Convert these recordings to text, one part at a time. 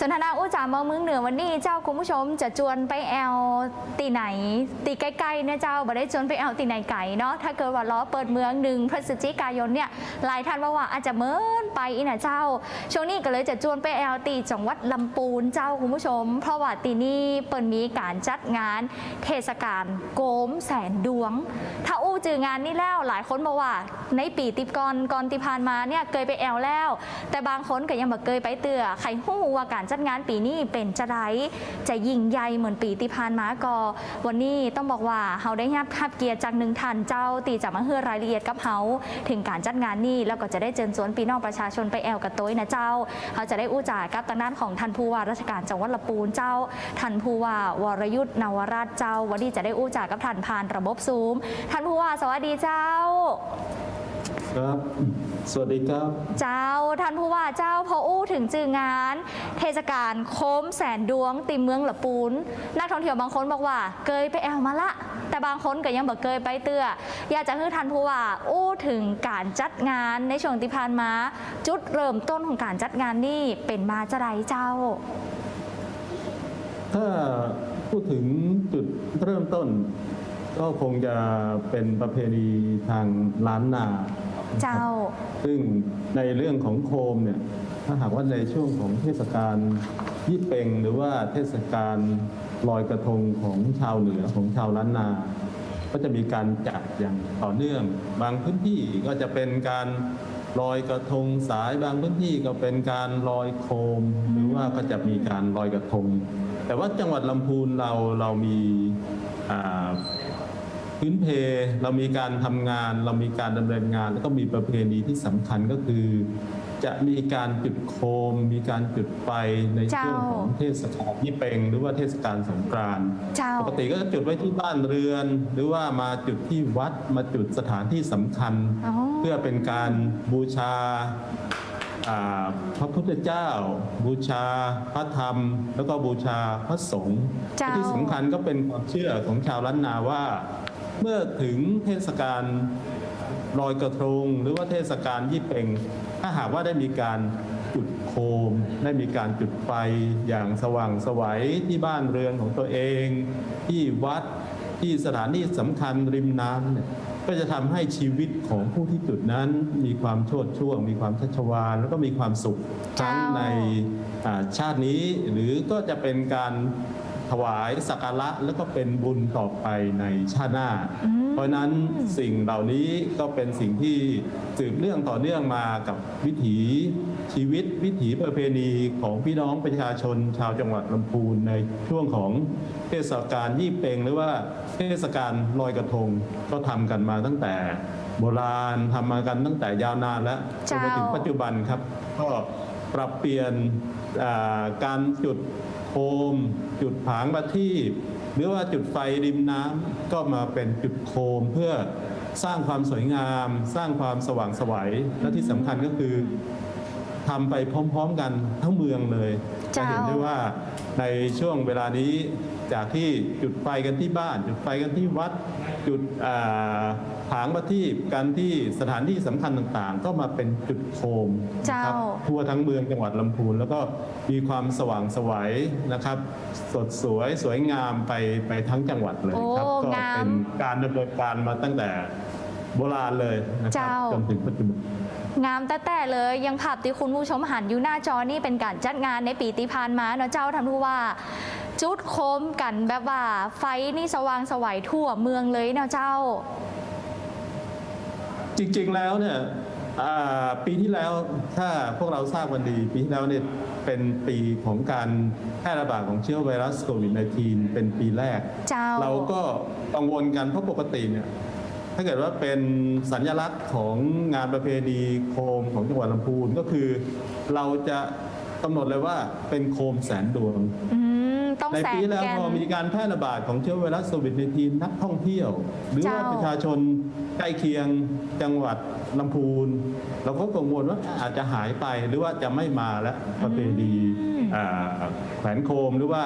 สนทนาอู้จ่าเมืองเมืองเหนือวันนี้เจ้าคุณผู้ชมจะจวนไปแอลตีไหน ตีใกล้ๆเนี่ยเจ้าบ่ได้จวนไปแอลตีไหนไก่เนาะถ้าเกิดว่าล้อเปิดเมืองหนึ่งพฤศจิกายนเนี่ยหลายท่านว่าว่าอาจจะเมิน ไปอีนะเจ้า ช่วงนี้ก็เลยจะจวนไปแอลตีจังหวัดลำปูนเจ้าคุณผู้ชม เพราะว่าตีนี้เปิดมีการจัดงานเทศกาลโกมแสนดวง ถ้าอู้จืองานนี้แล้วหลายคนบอกว่า ในปีติก่อนก่อนติพานมาเนี่ยเคยไปแอลแล้ว แต่บางคนก็ยังบ่เคยไปเตือใครหู้ว่าการจัดงานปีนี้เป็นจะไรจะยิ่งใหญ่เหมือนปีติพานมาก็วันนี้ต้องบอกว่าเฮาได้รับทับเกียรติจากหนึ่งท่านเจ้าตีจะมาเฮือรายละเอียดกับเฮาถึงการจัดงานนี้แล้วก็จะได้เชิญชวนพี่น้องประชาชนไปแอลกับตัวนะเจ้าเขาจะได้อู้จ่ากับทางด้านของท่านผู้ว่าราชการจังหวัดลำปูนเจ้าท่านผู้ว่าวรยุทธ์นวราชเจ้าวันนี้จะได้อู้จ่ากับท่านผ่านระบบซูม ท่านผู้ว่าสวัสดีเจ้าครับ สวัสดีครับ เจ้าท่านผู้ว่าเจ้าพออู้ถึงจืองาน เทศกาลโค้มแสนดวงติมเมืองละปูน นักท่องเที่ยวบางคนบอกว่า เกยไปแอลมาละ แต่บางคนก็ยังบอกเกยไปเตืออยากจะให้ท่านผู้ว่าอู้ถึงการจัดงานในช่วงที่ผ่านมา จุดเริ่มต้นของการจัดงานนี่เป็นมาจะไรเจ้า ถ้าพูดถึงจุดเริ่มต้น ก็คงจะเป็นประเพณีทางล้านนาเจ้า ซึ่งในเรื่องของโคมเนี่ยถ้าหากว่าในช่วงของเทศกาลยี่เปงหรือว่าเทศกาล ลอยกระทงของชาวเหนือของชาวล้านนา ก็จะมีการจัดอย่างต่อเนื่อง บางพื้นที่ก็จะเป็นการลอยกระทงสายบางพื้นที่ก็เป็นการลอยโคม หรือว่าก็จะมีการลอยกระทง แต่ว่าจังหวัดลำพูนเราเรามีพื้นเพเรามีการทำงาน เรามีการดำเนินงาน แล้วก็มีประเพณีที่สำคัญก็คือ จะมีการจุดโคม มีการจุดไฟในช่วงของเทศกาลยี่เปงหรือว่าเทศกาลสงกรานต์เจ้าปกติก็จะจุดไว้ที่บ้านเรือน หรือว่ามาจุดที่วัดมาจุดสถานที่สำคัญอ๋อเพื่อเป็นการบูชาอ่าพระพุทธเจ้า บูชาพระธรรม แล้วก็บูชาพระสงฆ์เจ้าที่สำคัญก็เป็นความเชื่อของชาวล้านนาว่า เมื่อถึงเทศกาล ลอยกระทง หรือว่าเทศกาลยี่เปงถ้าหากว่าได้มีการจุดโคม ได้มีการจุดไฟอย่างสว่างไสวัยที่บ้านเรือนของตัวเอง ที่วัดที่สถานที่สำคัญริมน้ำเนี่ยก็จะทำให้ชีวิตของผู้ที่จุดนั้นมีความโชดช่วง มีความชัชวานแล้วก็มีความสุขทั้งในอ่าชาตินี้หรือก็จะเป็นการ ถวายสักการะแล้วก็เป็นบุญต่อไปในชาติหน้า เพราะฉะนั้นสิ่งเหล่านี้ก็เป็นสิ่งที่สืบเนื่องต่อเนื่องมากับวิถีชีวิตวิถีประเพณีของพี่น้องประชาชนชาวจังหวัดลำพูนในช่วงของเทศกาลยี่เปงหรือว่าเทศกาลลอยกระทงก็ทำกันมาตั้งแต่โบราณทำมากันตั้งแต่ยาวนานแล้วจนมาถึงปัจจุบันครับ ก็ปรับเปลี่ยนอ่าการจุด โคมจุดผางประทีปหรือว่าจุดไฟริมน้ำก็มาเป็นจุดโคมเพื่อสร้างความสวยงาม สร้างความสว่างไสวัยและที่สำคัญก็คือทำไปพร้อม ๆ กันทั้งเมืองเลยจะเจ้าเห็นได้ว่าในช่วงเวลานี้ จากที่จุดไฟกันที่บ้าน จุดไฟกันที่วัด จุดอ่าผางประทีปกันที่สถานที่สำคัญต่างๆ ก็มาเป็นจุดโคมนะครับเจ้าทั่วทั้งเมืองจังหวัดลำพูน แล้วก็มีความสว่างไสวัยนะครับ สดสวยสวยงามไปไปทั้งจังหวัดเลยครับโอ้ก็งามเป็นการดำเนินการมาตั้งแต่โบราณเลยนะครับเจ้าจนถึงปัจจุบันงามแต่แต่เลยยังภาพที่คุณผู้ชมหันอยู่หน้าจอนี่เป็นการจัดงานในปีที่ผ่านมาเนาะเจ้าทำรู้ว่า จุดโคมกันแบบว่า ไฟนี่สว่างสวัยทั่วเมืองเลยเนาะเจ้า จริงๆแล้วเนี่ยอ่าปีที่แล้วถ้าพวกเราทราบกันดี ปีที่แล้วเนี่ยเป็นปีของการแพร่ระบาดของเชื้อไวรัสโควิด -19 เป็นปีแรกเจ้า เราก็กังวลกันเพราะปกติเนี่ยถ้าเกิดว่าเป็นสัญลักษณ์ของงานประเพณีโคมของจังหวัดลำพูนก็คือ เราจะกำหนดเลยว่าเป็นโคมแสนดวง อืมต้อง ในแสปีนที่แล้วแกน พอมีการแพร่ระบาดของเชื้อไวรัสโควิด -19 นักท่องเที่ยว หรือว่าเจ้า ประชาชนใกล้เคียงจังหวัดลำพูน เราก็กังวลว่าอาจจะหายไปหรือว่าจะไม่มาแล้วประเพณีอ่าแขวนโคมหรือว่า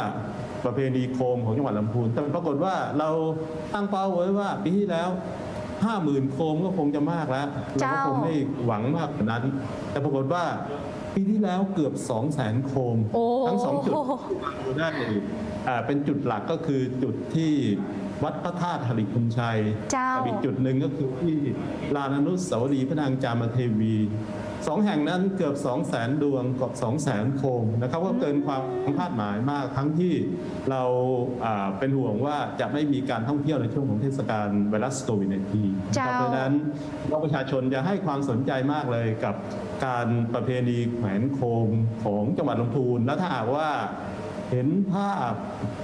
ประเพณีโคมของจังหวัดลำพูน แต่ปรากฏว่าเราตั้งเป้าไว้ว่าปีที่แล้วห้าหมื่นโคมก็คงจะมากแล้วเราก็คงไม่หวังมากกว่านั้น แต่ปรากฏว่า ปีที่แล้วเกือบ 2 0 0แสนโคม โอ้ ทั้งสองจุดดูได้อ่าเป็นจุดหลักก็คือจุดที่วัดพระธาตุหริพุนชัยเจ้า กับอีกจุดหนึ่งก็คือที่ลานอนุสาวรีย์พระนางจามเทวี สองแห่งนั้นเกือบ 2 0 0แสนดวงกับ 2 0 0แสนโคมนะครับก็เกินความคาดหมายมาก ทั้งที่เราอ่าเป็นห่วงว่าจะไม่มีการท่องเที่ยวในช่วงของเทศกาลไวรัสโควิด -19 เจ้าเพราะฉะนั้นพี่น้องประชาชนจะให้ความสนใจมากเลยกับการประเพณีแขวนโคมของจังหวัดลำพูน และถ้าหากว่าเห็นภาพ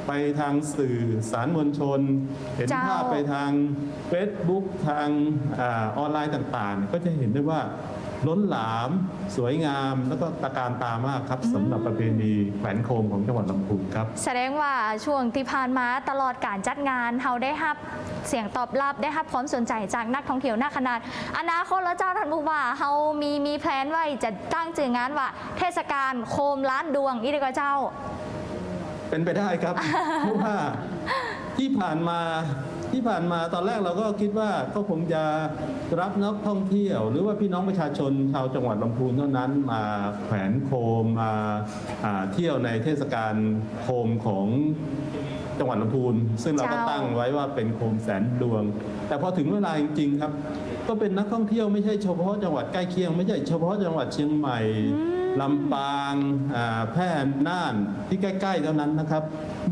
ไปทางสื่อสารมวลชน เห็นเจ้าภาพไปทาง Facebook ทางอาออนไลน์ต่างๆ ก็จะเห็นได้ว่า ล้นหลาม สวยงาม แล้วก็ตะการตามากครับสำหรับประเพณีแขวนโคมของจังหวัดลำพูนครับ แสดงว่าช่วงที่ผ่านมาตลอดการจัดงานเราได้รับเสียงตอบรับได้รับความสนใจจากนักท่องเที่ยวนักขนาดอนาคตแล้วเจ้าท่านผู้ว่าเรามีมีแพลนไว้จะตั้งชื่องานว่า เทศกาลโคมล้านดวงนี่ดีกว่าเจ้า เป็นไปได้ครับเพราะว่าที่ผ่านมา ที่ผ่านมาตอนแรกเราก็คิดว่าก็คงจะรับนักท่องเที่ยว หรือว่าพี่น้องประชาชนชาวจังหวัดลำพูนเท่านั้นมาแขวนโคมมาเที่ยวในเทศกาลโคมของจังหวัดลำพูน ซึ่งเราก็ตั้งไว้ว่าเป็นโคมแสนดวง แต่พอถึงเวลาจริง ๆ ครับ ก็เป็นนักท่องเที่ยวไม่ใช่เฉพาะจังหวัดใกล้เคียง ไม่ใช่เฉพาะจังหวัดเชียงใหม่ลำปางแพร่น่านที่ใกล้ ๆ เท่านั้นนะครับ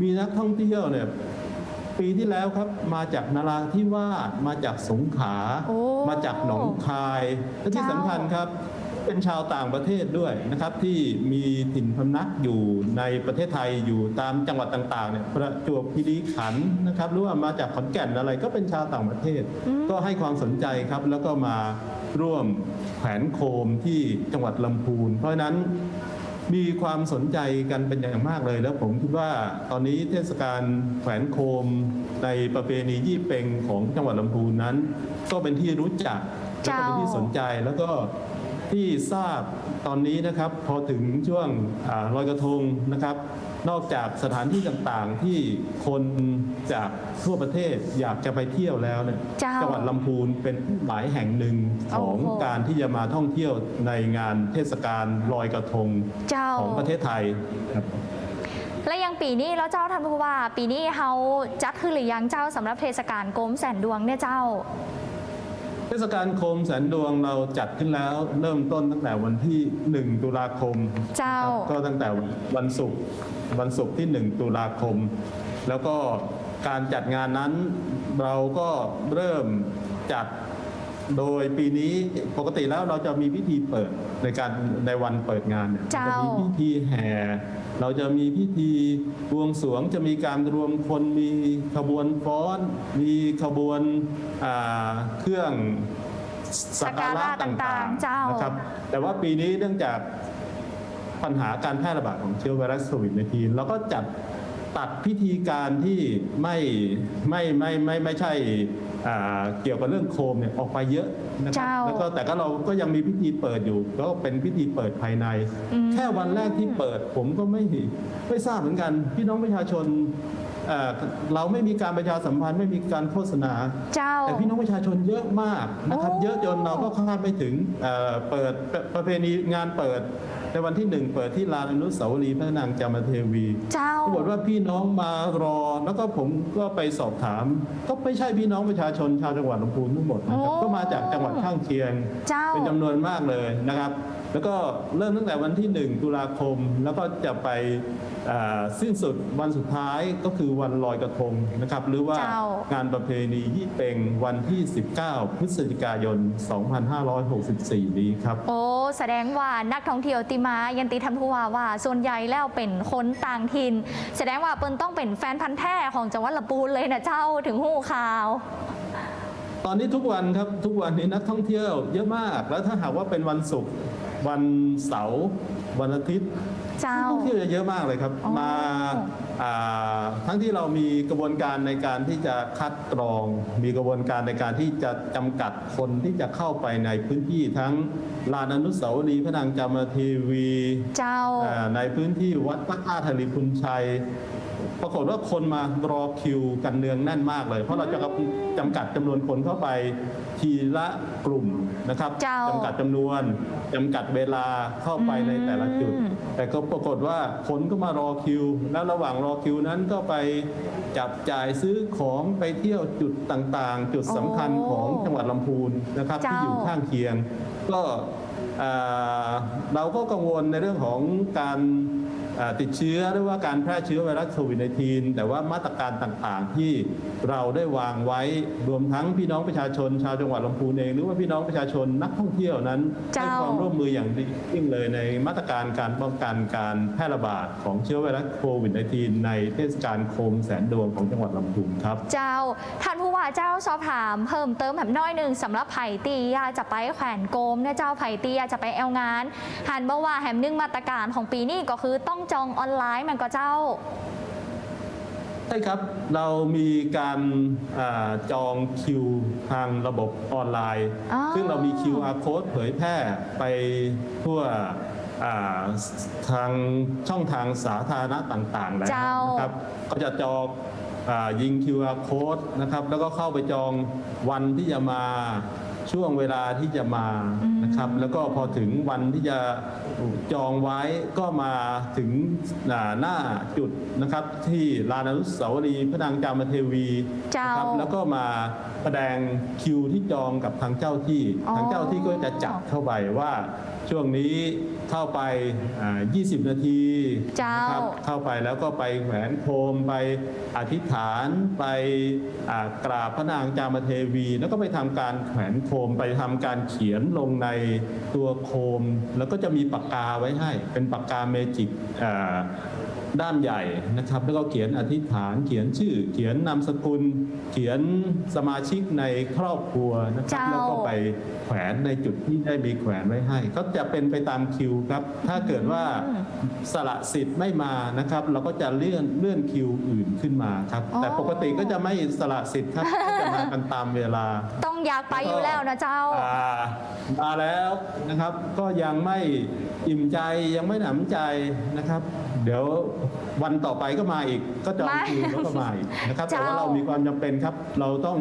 มีนักท่องเที่ยวเนี่ย ปีที่แล้วครับมาจากนราธิวาสมาจากสงขลาโอ้มาจากหนองคายและที่เจ้า สำคัญครับ เป็นชาวต่างประเทศด้วยนะครับ ที่มีถิ่นพำนักอยู่ในประเทศไทยอยู่ตามจังหวัดต่างๆเนี่ยประจวบคีรีขันธ์นะครับหรือว่ามาจากขอนแก่นอะไรก็เป็นชาวต่างประเทศก็ให้ความสนใจครับแล้วก็มาร่วมแขวนโคมที่จังหวัดลำพูน เพราะฉะนั้น มีความสนใจกันเป็นอย่างมากเลย แล้วผมคิดว่าตอนนี้เทศกาลแขวนโคมในประเพณียี่เป็งของจังหวัดลำพูนนั้น ก็เป็นที่รู้จักแล้วก็เป็นที่สนใจแล้วก็ที่ทราบตอนนี้นะครับ พอถึงช่วงอลอยกระทงนะครับ นอกจากสถานที่ต่างๆที่คนจากทั่วประเทศอยากจะไปเที่ยวแล้วเนี่ยเจ้า จังหวัดลำพูนเป็นหมายแห่งหนึ่งของโอ้โห การที่จะมาท่องเที่ยวในงานเทศกาลลอยกระทงเจ้า ของประเทศไทยครับ และยังปีนี้แล้วเจ้าท่านผู้ว่า ปีนี้เราจัดขึ้นหรือยังเจ้าสำหรับเทศกาลโกมแสนดวงเนี่ยเจ้า เทศกาลโคมแสนดวงเราจัดขึ้นแล้วเริ่มต้นตั้งแต่วันที่ 1 ตุลาคมเจ้า ครับก็ตั้งแต่วันศุกร์วันศุกร์ที่ 1 ตุลาคม แล้วก็การจัดงานนั้นเราก็เริ่มจัดโดยปีนี้ปกติแล้วเราจะมีพิธีเปิดในการในวันเปิดงานเนี่ยเจ้า จะมีพิธีแห่ เราจะมีพิธีบวงสรวงจะมีการรวมคนมีขบวนฟ้อน มีขบวนอ่าเครื่องสักการะสักการะตต่า่างงๆเจ้าๆนะครับแต่ว่าปีนี้เนื่องจากปัญหาการแพร่ระบาดของเชื้อไวรัสโควิด -19 เราก็จัดตัดพิธีการที่ไม่ไม่ไม่ไม่ไม่ใช่อ่า เกี่ยวกับเรื่องโคมเนี่ยออกไปเยอะนะครับเจ้าแล้วก็แต่ก็เราก็ยังมีพิธีเปิดอยู่ ก็เป็นพิธีเปิดภายในอืมแค่วันแรกที่เปิดผมก็ไม่ไม่ทราบเหมือนกัน พี่น้องประชาชนเอ่อเราไม่มีการประชาสัมพันธ์ไม่มีการโฆษณาเจ้าแต่พี่น้องประชาชนเยอะมากนะครับโอ้เยอะจนเราก็คาดไม่ถึงเอ่อเปิดประประเพณีงานเปิด ในวันที่หนึ่งเปิดที่ลานอนุสาวรีย์พระนางจามเทวีเจ้า ปรากฏว่าพี่น้องมารอ แล้วก็ผมก็ไปสอบถาม ก็ไม่ใช่พี่น้องประชาชนชาวจังหวัดลำพูนทั้งหมดนะครับ โอ้ก็มาจากจังหวัดข้างเคียง เจ้า เป็นจำนวนมากเลยนะครับ แล้วก็เริ่มตั้งแต่วันที่ 1 ตุลาคม แล้วก็จะไปอ่าสิ้นสุดวันสุดท้ายก็คือวันลอยกระทงนะครับ หรือว่าเจ้างานประเพณียี่เป็งวันที่ 19 พฤศจิกายน 2564 นี้ครับ โอ้แสดงว่านักท่องเที่ยวติมายันติทันผู้ว่าว่า ส่วนใหญ่แล้วเป็นคนต่างถิ่นแสดงว่าเปิ้นต้องเป็นแฟนพันธ์แท้ของจังหวัดลำพูนเลยนะเจ้าถึงหูข่าวตอนนี้ทุกวันครับทุกวันนี้นักท่องเที่ยวเยอะมาก แล้วถ้าหากว่าเป็นวันศุกร์ วันเสาร์วันอาทิตย์เจ้านักท่องเที่ยวจะเยอะมากเลยครับ อ๋อ มาอ่าทั้งที่เรามีกระบวนการในการที่จะคัดกรอง มีกระบวนการในการที่จะจำกัดคนที่จะเข้าไปในพื้นที่ทั้งลานอนุสาวรีย์พระนางจามเทวี เจ้า อ่าในพื้นที่วัดพระธาตุธริพุนชัย ปรากฏว่าคนมารอคิวกันเนืองแน่นมากเลย เพราะเราจะจำกัดจำนวนคนเข้าไปทีละกลุ่มนะครับเจ้าจำกัดจำนวนจำกัดเวลาเข้าไปในแต่ละจุด อืม แต่ก็ปรากฏว่าคนก็มารอคิว แล้วระหว่างรอคิวนั้นก็ไปจับจ่ายซื้อของไปเที่ยวจุดต่างๆ จุดสำคัญโอ้ของจังหวัดลำพูนนะครับ ที่เจ้าอยู่ข้างเคียง ก็เอ่อเราก็กังวลในเรื่องของการเอ่อ ติดเชื้อหรือว่าการแพร่เชื้อไวรัสโควิด -19 แต่ว่ามาตรการต่างๆ ที่เราได้วางไว้รวมทั้งพี่น้องประชาชน ชาวจังหวัดลำพูนเองหรือว่าพี่น้องประชาชนนักท่องเที่ยวนั้นให้เจ้าความร่วมมืออย่างดียิ่งเลยในมาตรการการป้องกันการแพร่ระบาดของเชื้อไวรัสโควิด -19 ในเทศกาลโคมแสนดวงของจังหวัดลำพูนครับ เจ้าท่านผู้ว่าเจ้าสอบถามเพิ่มเติมแบบน้อยหนึ่งสำหรับไผ่ตีอยากจะไปแขวนโกมเนี่ยเจ้าไผ่ตีอยากจะไปแอลงานหันมาว่าแหมหนึ่งมาตรการของปีนี้ก็คือต้องจองออนไลน์มันก็เจ้า ใช่ครับ เรามีการอาจองคิวทางระบบออนไลน์ อ๋อ ซึ่งเรามี QR code เผยแพร่ไปทั่วอ่าทางช่องทางสาธารณะต่างๆแล้วเจ้า นะครับก็จะจองอายิง QR code นะครับ แล้วก็เข้าไปจองวันที่จะมา ช่วงเวลาที่จะมานะครับ แล้วก็พอถึงวันที่จะจองไว้ก็มาถึงอ่าหน้าจุดนะครับ ที่ลานอนุสาวรีย์พระนางจามเทวีเจ้านะครับแล้วก็มาแสดงคิวที่จองกับทางเจ้าที่อ๋อทางเจ้าที่ก็จะจัดเข้าไปว่าช่วงนี้ เข้าไปอ่า20 นาทีเจ้า นะครับเข้าไปแล้วก็ไปแหวนโคมไปอธิษฐานไปอ่ากราบพระนางจามเทวี แล้วก็ไปทำการแขวนโคมไปทำการเขียนลงในตัวโคม แล้วก็จะมีปากกาไว้ให้เป็นปากกาเมจิกอ่า ด้ามใหญ่นะครับ แล้วก็เขียนอธิษฐาน เขียนชื่อ เขียนนามสกุล เขียนสมาชิกในครอบครัวนะครับเจ้าแล้วก็ไปแขวนในจุดที่ได้มีแขวนไว้ให้ ก็จะเป็นไปตามคิวครับ ถ้าเกิดว่าสละสิทธิ์ไม่มานะครับ เราก็จะเลื่อนเลื่อนคิวอื่นขึ้นมาครับอ๋อแต่ปกติก็จะไม่สละสิทธิ์ครับก็จะมากันตามเวลา ต้องอยากไปอยู่แล้วนะเจ้าอ่ามาแล้วนะครับ ก็ยังไม่อิ่มใจยังไม่หนำใจนะครับ เดี๋ยววันต่อไปก็มาอีก ก็จองมาคิวแล้วก็มาอีกนะครับ แต่ว่าเจ้าเรามีความจำเป็นครับ เราต้อง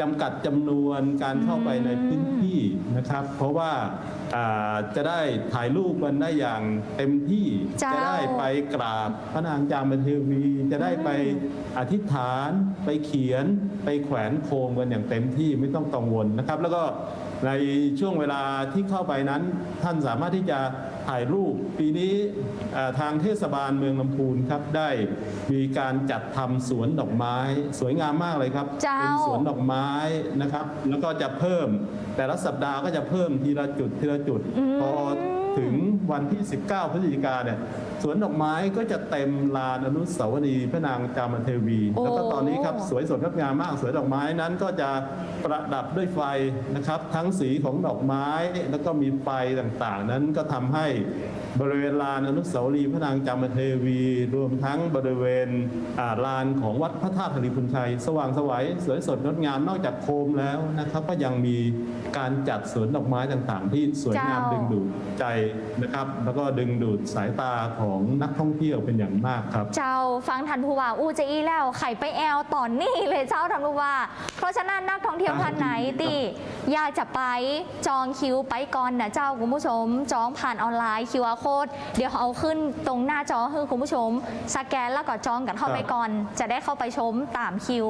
จำกัดจำนวนการเข้าไปในพื้นที่นะครับ เพราะว่าอ่าจะได้ถ่ายรูปกันได้อย่างเต็มที่เจ้าจะได้ไปกราบพระนางจามเทวี จะได้ไปอธิษฐานไปเขียนไปแขวนโคมกันอย่างเต็มที่ไม่ต้องกังวลนะครับ แล้วก็ในช่วงเวลาที่เข้าไปนั้นท่านสามารถที่จะ ถ่ายรูปปีนี้อ่าทางเทศบาลเมืองลำพูนครับได้มีการจัดทำสวนดอกไม้ สวยงามมากเลยครับเจ้าเป็นสวนดอกไม้นะครับ แล้วก็จะเพิ่มแต่ละสัปดาห์ก็จะเพิ่มทีละจุดทีละจุดอืมพอถึง วันที่ 19 พฤศจิกาเนี่ยสวนดอกไม้ก็จะเต็มลานอนุสาวรีย์พระนางจามเทวี โอ้ แล้วก็ตอนนี้ครับสวยสดงดงามมากสวยดอกไม้นั้นก็จะประดับด้วยไฟนะครับ ทั้งสีของดอกไม้แล้วก็มีไฟต่างๆ นั้นก็ทำให้บริเวณลานอนุสาวรีย์พระนางจามเทวี รวมทั้งบริเวณอ่าลานของวัดพระธาตุธริพุนชัย สว่างไสวัยสวยสดงดงามนอกจากโคมแล้วนะครับ ก็ยังมีการจัดสวนดอกไม้ต่างๆ ที่สวยงามเจ้า ดึงดูดใจนะครับแล้วก็ดึงดูดสายตาของนักท่องเที่ยวเป็นอย่างมากครับ เจ้าฟังทันผู้ว่าอู้จะอีแล้วไข่ไปแอลตอนนี้เลยเจ้าทันผู้ว่า เพราะฉะนั้นนักท่องเที่ยวท่านไหนที่อยากจะไปจองคิวไปก่อนนะเจ้าคุณผู้ชม จองผ่านออนไลน์ QR code เดี๋ยวเอาขึ้นตรงหน้าจอให้คุณผู้ชม สแกนแล้วก็จองกันเข้าไปก่อน จะได้เข้าไปชมตามคิว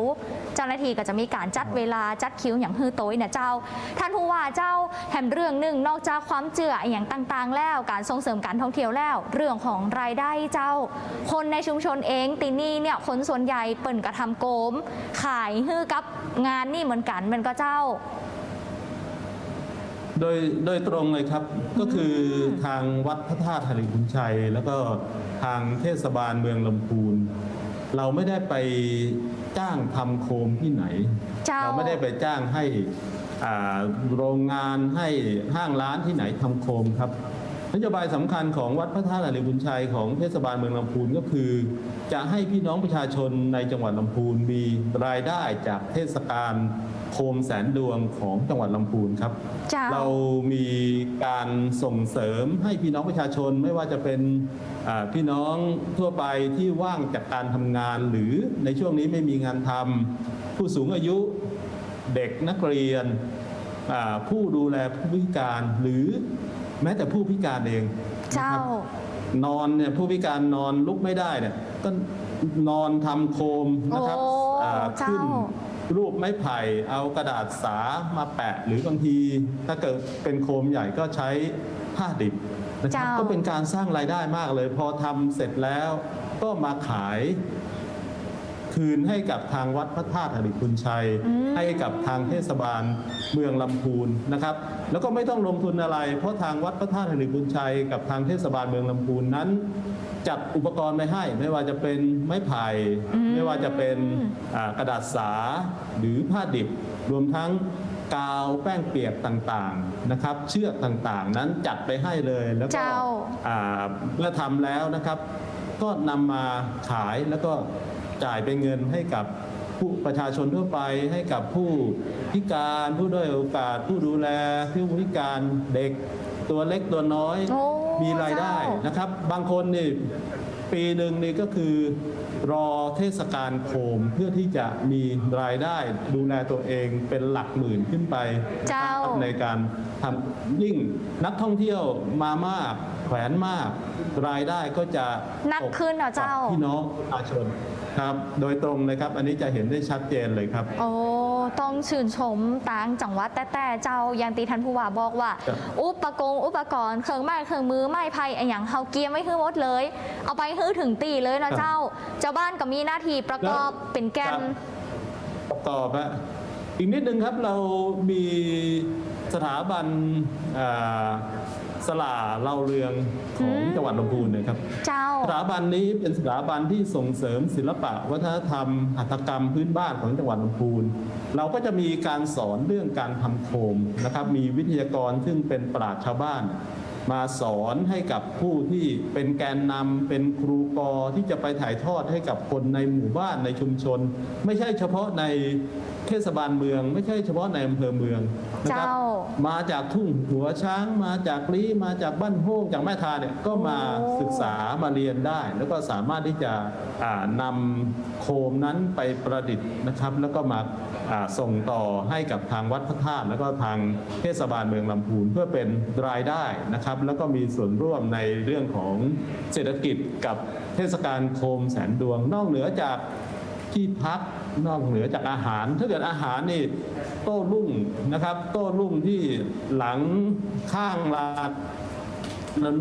เจ้าหน้าที่ก็จะมีการจัดเวลาจัดคิวอย่างฮือโต้ยนะเจ้า ท่านผู้ว่าเจ้าแถมเรื่องหนึ่งนอกจากความเจืออย่างต่างๆ แล้วการส่งเสริมการท่องเที่ยวแล้ว เรื่องของรายได้เจ้า คนในชุมชนเองตีนี่เนี่ยคนส่วนใหญ่เปิ่นกระทำโกม ขายฮือกับงานนี่เหมือนกันมันก็เจ้า โดยโดยตรงเลยครับก็คือทางวัดพระธาตุหริพุนชัย แล้วก็ทางเทศบาลเมืองลำพูน เราไม่ได้ไปจ้างทำโคมที่ไหน เจ้า เราไม่ได้ไปจ้างให้อ่าโรงงานให้ห้างร้านที่ไหนทำโคมครับ นโยบายสำคัญของวัดพระธาตุอริบุญชัยของเทศบาลเมืองลำพูนก็คือ จะให้พี่น้องประชาชนในจังหวัดลำพูนมีรายได้จากเทศกาลโคมแสนดวงของจังหวัดลำพูนครับเจ้าเรามีการส่งเสริมให้พี่น้องประชาชนไม่ว่าจะเป็นอ่าพี่น้องทั่วไปที่ว่างจากการทำงาน หรือในช่วงนี้ไม่มีงานทำผู้สูงอายุเด็กนักเรียนอ่าผู้ดูแลผู้พิการหรือ แม้แต่ผู้พิการเองนะเจ้าครับนอนเนี่ยผู้พิการนอนลุกไม่ได้เนี่ยก็นอนทำโคมนะครับโอ้อ่าเจ้าขึ้นรูปไม้ไผ่เอากระดาษสามาแปะ หรือบางที ถ้าเกิดเป็นโคมใหญ่ก็ใช้ผ้าดิบนะครับเจ้า ก็เป็นการสร้างรายได้มากเลย พอทำเสร็จแล้วก็มาขาย คืนให้กับทางวัดพระธาตุหริคุณชัยอืมให้กับทางเทศบาลเมืองลำพูนนะครับ แล้วก็ไม่ต้องลงทุนอะไร เพราะทางวัดพระธาตุหริคุณชัย กับทางเทศบาลเมืองลำพูนนั้น จัดอุปกรณ์ไปให้ ไม่ว่าจะเป็นไม้ไผ่อืมไม่ว่าจะเป็นอ่ากระดาษสาหรือผ้าดิบรวมทั้งกาวแป้งเปียกต่างๆนะครับ เชือกต่างๆ นั้นจัดไปให้เลยแล้วก็เจ้าอ่าเมื่อทำแล้วนะครับ ก็นำมาขายแล้วก็ จ่ายเป็นเงินให้กับผู้ประชาชนทั่วไปให้กับผู้พิการผู้ด้อยโอกาส ผู้ดูแลผู้พิการเด็กตัวเล็กตัวน้อยโอ้มีรายได้เจ้าน นะครับ บางคนนี่ปีหนึ่งนี่ก็คือรอเทศกาลโคมเพื่อที่จะมีรายได้ดูแลตัวเองเป็นหลักหมื่นขึ้นไปเจ้านะครับในการทำยิ่งนักท่องเที่ยวมามากแขวนมาก รายได้ก็จะหนักขึ้นเหรอเจ้า กับพี่น้องประชาชน ครับ โดยตรงเลยครับ อันนี้จะเห็นได้ชัดเจนเลยครับ โอ้ ต้องชื่นชมต่างจังหวัดแต่แต่เจ้าอยังตีทันผู้ว่าบอกว่า ครับ อุปกรณ์อุปกรณ์เครื่องไม้เครื่องมือไม้ไผ่อะอย่างเฮาเกียมไว้คือหมดเลย เอาไปฮื้อถึงตีเลยเนาะเจ้า เจ้าบ้านก็มีหน้าที่ประกอบเป็นแกนประกอบฮะอีกนิดนึงครับเรามีสถาบันอ่า สลาเล่าเรืองของอืมจังหวัดลำพูนนะครับเจ้าสถาบันนี้เป็นสถาบันที่ส่งเสริมศิลปะ วัฒนธรรมหัตถกรรมพื้นบ้านของจังหวัดลำพูน เราก็จะมีการสอนเรื่องการทำโคมนะครับ มีวิทยากรซึ่งเป็นปราชญ์ชาวบ้าน มาสอนให้กับผู้ที่เป็นแกนนำเป็นครูกอที่จะไปถ่ายทอดให้กับคนในหมู่บ้านในชุมชน ไม่ใช่เฉพาะในเทศบาลเมือง ไม่ใช่เฉพาะในอำเภอเมืองนะครับเจ้ามาจากทุ่งหัวช้าง มาจากลี้มาจากบ้านโฮงจากแม่ทาเนี่ยก็มาโอ้ศึกษามาเรียนได้ แล้วก็สามารถที่จะอ่านำโคมนั้นไปประดิษฐ์นะครับ แล้วก็มาอ่า ส่งต่อให้กับทางวัดพระธาตุแล้วก็ทางเทศบาลเมืองลำพูนเพื่อเป็นรายได้นะครับ แล้วก็มีส่วนร่วมในเรื่องของเศรษฐกิจกับเทศกาลโคมแสนดวง นอกเหนือจากที่พักนอกเหนือจากอาหาร ถ้าเกิดอาหารนี่โต้รุ่งนะครับ โต้รุ่งที่หลังข้างลานนั้น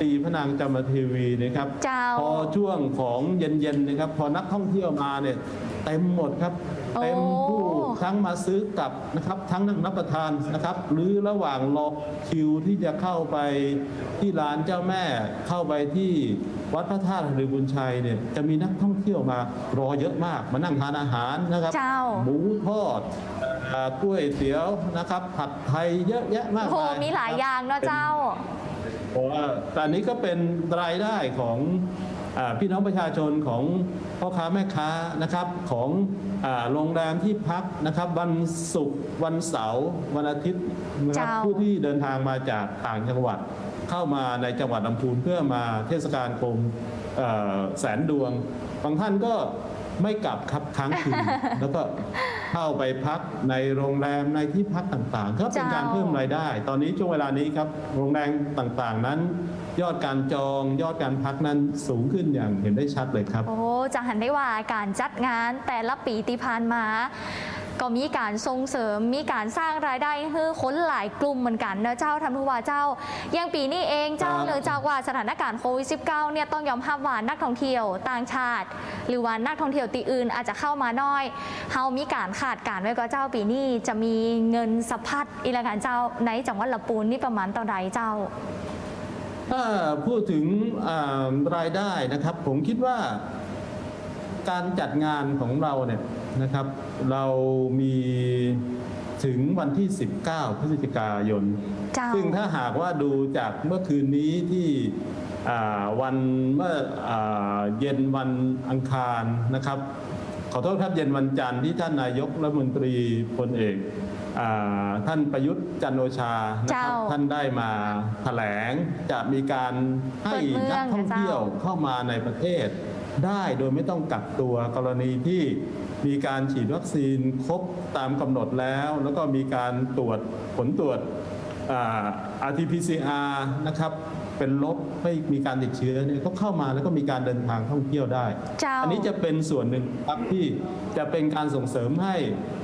ตีพระนางจามเทวีนะครับเจ้าพอช่วงของเย็นๆนะครับ พอนักท่องเที่ยวมาเนี่ยเต็มหมดครับโอ้ เต็มผู้ทั้งมาซื้อกลับนะครับ ทั้งนั่งรับประทานนะครับ หรือระหว่างรอคิวที่จะเข้าไปที่ร้านเจ้าแม่เข้าไปที่วัดพระธาตุหรือบุญชัยเนี่ยจะมีนักท่องเที่ยวมารอเยอะมากมานั่งทานอาหารนะครับเจ้าหมูทอดเอ่อกล้วยเตี๋ยวนะครับ ผัดไทยเยอะแยะมากโอ้โหมายมีหลายอย่างเนาะเจ้าเพราะว่าแต่อันนี้ก็เป็นรายได้ของอา พี่น้องประชาชนของพ่อค้าแม่ค้านะครับของอาโรงแรมที่พักนะครับวันศุกร์วันเสาร์วันอาทิตย์นะครับเจ้าผู้ที่เดินทางมาจากต่างจังหวัดเข้ามาในจังหวัดลำพูนเพื่อมาเทศกาลโคมเอ่อแสนดวงบางท่านก็ไม่กลับครับค้างคืนแล้วก็เข้าไปพักในโรงแรมในที่พักต่างๆก็เป็นการเจ้าเพิ่มรายได้ ตอนนี้ช่วงเวลานี้ครับโรงแรมต่างๆนั้น ยอดการจองยอดการพักนั้นสูงขึ้นอย่างเห็นได้ชัดเลยครับ โอ้จะหันได้ว่าการจัดงานแต่ละปีที่ผ่านมา ก็มีการส่งเสริมมีการสร้างรายได้ให้คนหลายกลุ่มเหมือนกันนะเจ้าทำผู้ว่าเจ้าอย่างปีนี้เองเจ้าครับเนื่องจากว่าสถานการณ์โควิด -19 เนี่ยต้องยอมรับว่านักท่องเที่ยวต่างชาติ หรือว่านักท่องเที่ยวตีอื่นอาจจะเข้ามาน้อยเฮามีการขาดการไว้ก็เจ้าปีนี้จะมีเงินสะพัดอีละกันเจ้าในจังหวัดลำปูนนี่ประมาณเท่าใดเจ้า ถ้าพูดถึงอ่ารายได้นะครับ ผมคิดว่าการจัดงานของเราเนี่ยนะครับ เรามีถึงวันที่ 19 พฤศจิกายนเจ้าซึ่งถ้าหากว่าดูจากเมื่อคืนนี้ที่อ่าวันเมื่ออาเย็นวันอังคารนะครับ ขอโทษครับเย็นวันจันทร์ที่ท่านนายกรัฐมนตรีพลเอกอา ท่านประยุทธ์จันทร์โอชานะครับเจ้าท่านได้มาแถลงจะมีการให้เปิดเมืองนักท่องเที่ยวนะเจ้าเข้ามาในประเทศ ได้โดยไม่ต้องกักตัวกรณีที่มีการฉีดวัคซีนครบตามกำหนดแล้ว แล้วก็มีการตรวจผลตรวจอ่า RT-PCR นะครับ เป็นลบไม่มีการติดเชื้อเนี่ยก็เข้ามาแล้วก็มีการเดินทางท่องเที่ยวได้เจ้าอันนี้จะเป็นส่วนหนึ่งครับที่จะเป็นการส่งเสริมให้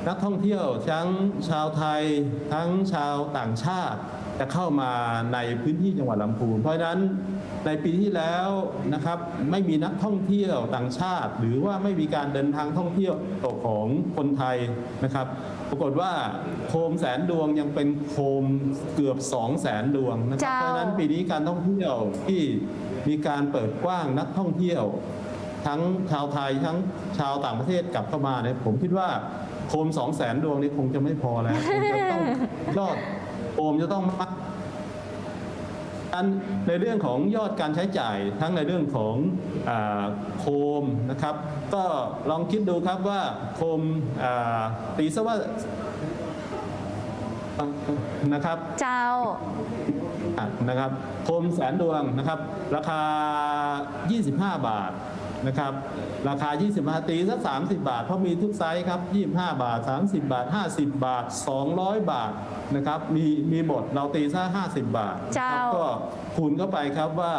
นักท่องเที่ยวทั้งชาวไทยทั้งชาวต่างชาติ จะเข้ามาในพื้นที่จังหวัดลำพูนเพราะฉะนั้น ในปีที่แล้วนะครับไม่มีนักท่องเที่ยวต่างชาติ หรือว่าไม่มีการเดินทางท่องเที่ยวของคนไทยนะครับ ปรากฏว่าโคมแสนดวงยังเป็นโคมเกือบ2 0 0แสนดวงนะครับเจ้าเพราะฉะนั้นปีนี้การท่องเที่ยวที่มีการเปิดกว้างนักท่องเที่ยว ทั้งชาวไทยทั้งชาวต่างประเทศกลับเข้ามาเนี่ยผมคิดว่าโคม2 0 0แสนดวงนี้คงจะไม่พอแล้วคงจะต้องยอดโคมจะต้องมากอัน ในเรื่องของยอดการใช้จ่ายทั้งในเรื่องของอาโคมนะครับ ก็ลองคิดดูครับว่าโคมอ่าตีซะว่านะครับ เจ้านะครับโคมแสนดวงนะครับ ราคา 25 บาท นะครับ ราคา 25 ตีสัก 30 บาท เพราะมีทุกไซส์ครับ 25 บาท 30 บาท 50 บาท 200 บาทนะครับมีมีหมดเราตีซะ50 บาทเจ้าครับก็คูณเข้าไปครับว่า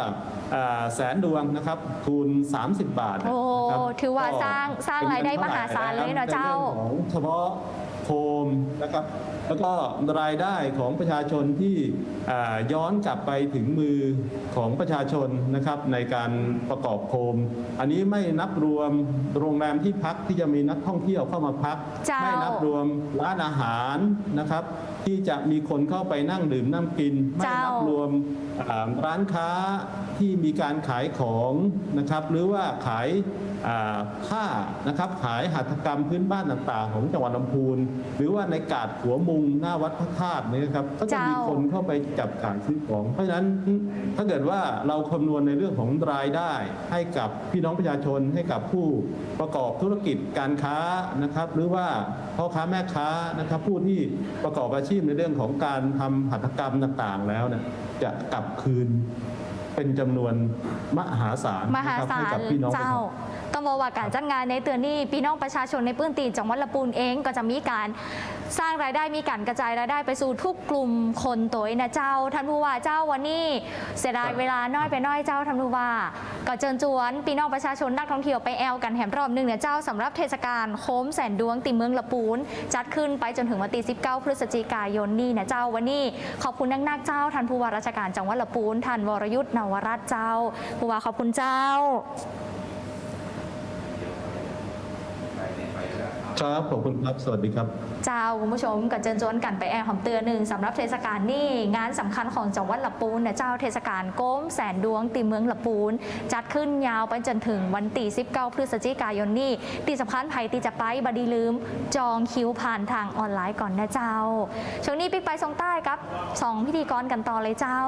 อ่าแสนดวงนะครับคูณ 30 บาทโอ้นะครับถือว่าก็สร้างสร้างรายได้มหาศาลเลยเนอะเจ้าป็นรื่องของเฉพาะ โคมนะครับ แล้วก็รายได้ของประชาชนที่อ่าย้อนกลับไปถึงมือของประชาชนนะครับในการประกอบโคม อันนี้ไม่นับรวมโรงแรมที่พักที่จะมีนักท่องเที่ยวเข้ามาพักเจ้าไม่นับรวมร้านอาหารนะครับ ที่จะมีคนเข้าไปนั่งดื่มน้ำกิน ไม่เจ้านับรวมอ่าร้านค้าที่มีการขายของนะครับ หรือว่าขายอ่า ผ้านะครับขายหัตถกรรมพื้นบ้านต่างๆ ของจังหวัดลำพูน หรือว่าในกาดหัวมุงหน้าวัดพระธาตุเนี่ยนะครับก็จะมีเจ้าคนเข้าไปจับจ่ายซื้อของ เพราะฉะนั้นถ้าเกิดว่าเราคำนวณในเรื่องของรายได้ ให้กับพี่น้องประชาชนให้กับผู้ประกอบธุรกิจการค้านะครับ หรือว่าพ่อค้าแม่ค้านะครับผู้ที่ประกอบอาชีพในเรื่องของการทำหัตถกรรมต่างๆ แล้วเนี่ยจะกลับคืน เป็นจำนวนมหาศาลมหานะครับศาให้ลกับพี่น้องประเจ้าชาชน ต้องบอกว่าการจัดงานในเตือนนี้พี่น้องประชาชนในพื้นที่จังหวัดละปูนเองก็จะมีการสร้างรายได้มีการกระจายรายได้ไปสู่ทุกกลุ่มคนตัวเองนะเจ้าท่านผู้ว่าเจ้าวันนี้เสียดายเวลาน้อยไปน้อยเจ้าท่านผู้ว่า ก็เชิญชวนพี่น้องประชาชนนักท่องเที่ยวไปแอลกันแถมรอบหนึ่งเนี่ยเจ้าสำหรับเทศกาลโคมแสนดวงติเมืองละปูน จัดขึ้นไปจนถึงวันที่19 พฤศจิกายนนี่นะเจ้าวันนี้ขอบคุณนักๆเจ้าท่านผู้ว่าราชการจังหวัดละปูนท่านวรยุทธ์นวรัตน์เจ้าผู้ว่าขอบคุณเจ้า ครับขอบคุณครับ สวัสดีครับ เจ้าคุณผู้ชมกับเจิญจวนกันไปแอร์หอมเตือนหนึ่งสำหรับเทศกาลนี่งานสำคัญของจังหวัดละปูนเนี่ยเจ้าเทศกาลโก้มแสนดวงตีเมืองละปูน จัดขึ้นยาวไปจนถึงวันที่19พฤศจิกายนนี่ตีสำคัญไผ่ตีจะไปบดีลืม จองคิวผ่านทางออนไลน์ก่อนนะเจ้าช่วงนี้ปิ๊กไปทรงใต้ครับสองพิธีกรกันต่อเลยเจ้า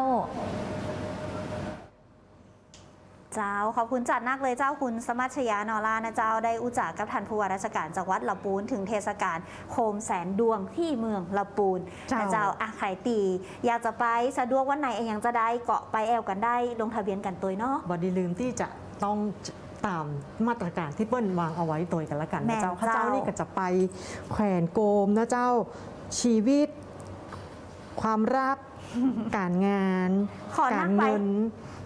เจ้า ขอบคุณจัดนักเลยเจ้าคุณสมัชยานอลานะเจ้าได้อุจจากกับท่านผู้ว่าราชการจังหวัดลำปูนถึงเทศกาลโคมแสนดวงที่เมืองลำปูนเจ้านะเจ้าอะใครตี อยากจะไปสะดวกวันไหนเองยังจะได้เกาะไปแอลกันได้ลงทะเบียนกันตัวเนาะบอดีลืมที่จะต้องตามมาตรการที่เปิ้ลวางเอาไว้ตัวกันละกันแม่นะนเจ้าข้าเจ้าเจ้านี่นี่ก็จะไปแขวนโกมนะเจ้าชีวิต ความรัก การงานขอนั่กางรไปเงิน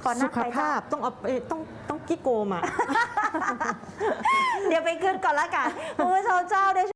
ขอนั่สุงขไปเจ้าภาพต้องเอาเอ้ยต้องต้องกี้โกมอะ เดี๋ยวไปขึ้นก่อนละกันคุณผู้ชมเจ้าได้